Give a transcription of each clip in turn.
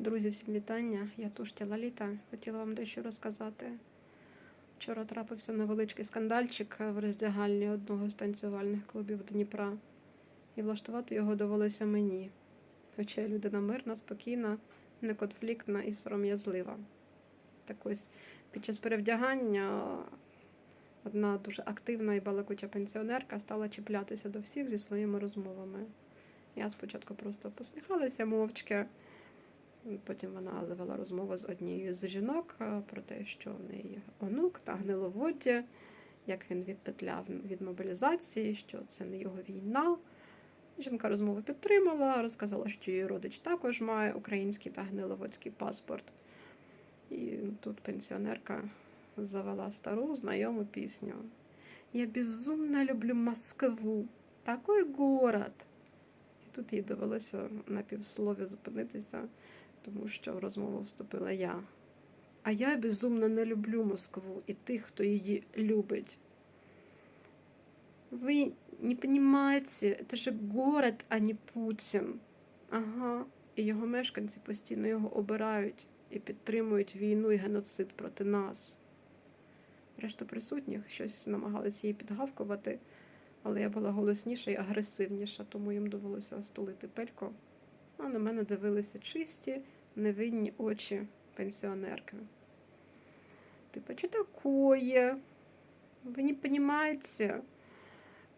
Друзі, всім вітання. Я Туштя Лаліта. Хотіла вам дещо розказати. Вчора трапився невеличкий скандальчик в роздягальні одного з танцювальних клубів Дніпра. І влаштувати його довелося мені. Хоча я людина мирна, спокійна, неконфліктна і сором'язлива. Так ось під час перевдягання одна дуже активна і балакуча пенсіонерка стала чіплятися до всіх зі своїми розмовами. Я спочатку просто посміхалася мовчки. Потім вона завела розмову з однією з жінок е, про те, що в неї онук на гниловоді, як він відпетляв від мобілізації, що це не його війна. Жінка розмову підтримала, розказала, що її родич також має український та гниловодський паспорт. І тут пенсіонерка завела стару знайому пісню. Я безумно люблю Москву, такий город. І тут їй довелося на півслові зупинитися, тому що в розмову вступила я. А я безумно не люблю Москву і тих, хто її любить. Ви не розумієте, це ж город, а не Путін. Ага. І його мешканці постійно його обирають і підтримують війну і геноцид проти нас. Решта присутніх щось намагалися їй підгавкувати, але я була голосніша і агресивніша, тому їм довелося стулити пелько. А на мене дивилися чисті, невинні очі пенсіонерки. Типа, що такое? Ви не розумієте?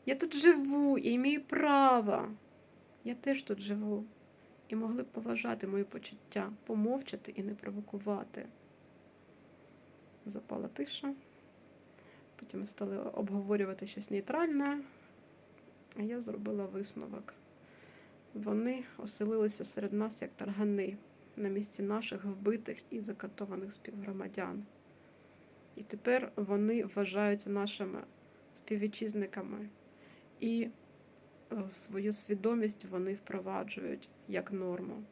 Я тут живу і маю право. Я теж тут живу. І могли б поважати мої почуття, помовчати і не провокувати. Запала тиша. Потім стали обговорювати щось нейтральне, а я зробила висновок. Вони оселилися серед нас як таргани на місці наших вбитих і закатованих співгромадян. І тепер вони вважаються нашими співвітчизниками. І е, свою свідомість вони впроваджують як норму.